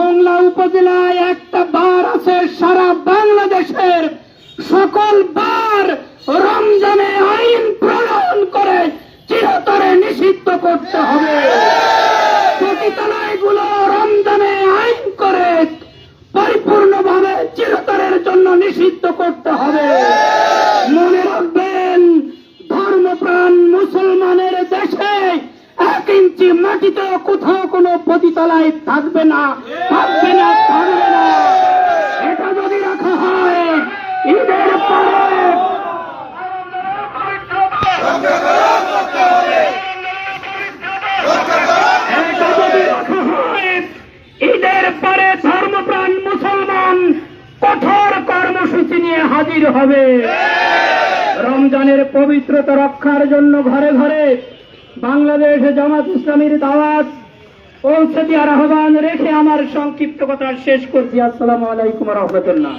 মংলা উপজেলায় একটা বার আছে সারা বাংলাদেশের সকল বার রমজানে আইন প্রণয়ন করে চিরতরে নিষিদ্ধ করতে হবে। পতিতালয়গুলো রমজানে আইন করে পরিপূর্ণভাবে চিরতরের জন্য নিষিদ্ধ করতে হবে। মনে রাখবেন, ধর্মপ্রাণ মুসলমানের দেশে এক ইঞ্চি মাটিতে পতিতালয় থাকবে না থাকবে না থাকবে না। এটা যদি রাখা হয়, ঈদের পরে ঈদের পরে ধর্মপ্রাণ মুসলমান কঠোর কর্মসূচি নিয়ে হাজির হবে। রমজানের পবিত্রতা রক্ষার জন্য ঘরে ঘরে বাংলাদেশ জামাত ইসলামীর দাওয়াত পৌঁছে দেওয়ার আহ্বান রেখে আমার সংক্ষিপ্ত কথা শেষ করছি। আসসালামু আলাইকুম রহমতুল্লাহ।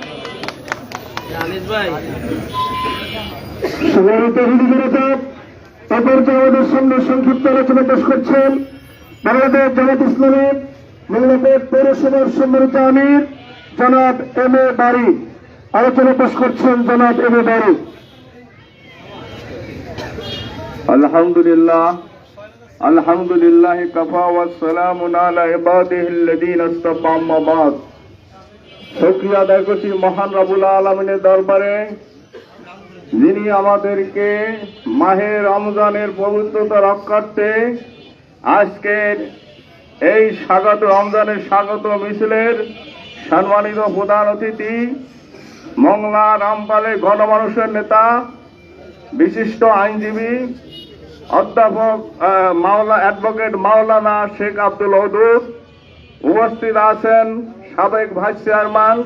আমাদের সামনে সংক্ষিপ্ত আলোচনা পেশ করছেন বাংলাদেশ জামাত ইসলামের বাংলাদেশ পৌরসভার সম্মানিত আমির জনাব এম এ বাড়ি আলোচনা পেশ করছেন জনাব এম এ বাড়ি আলহামদুলিল্লাহ আলহামদুলিল্লাহ কাফা ওয়াসসালাম আলা ইবাদিহিল্লাযীন ইসতাফা আম্মা বাদ। শুকরিয়া আদায় করছি মহান রাবুল আলমিনের দরবারে, যিনি আমাদেরকে মাহে রমজানের পবিত্রতা রক্ষার্থে আজকের এই স্বাগত, রমজানের স্বাগত মিছিলের সম্মানিত প্রধান অতিথি, মংলা রামপালের গণমানুষের নেতা, বিশিষ্ট আইনজীবী অধ্যাপক মাওলা অ্যাডভোকেট মাওলানা শেখ আব্দুল হদুদ উপস্থিত আছেন সাবেক ভাইস চেয়ারম্যান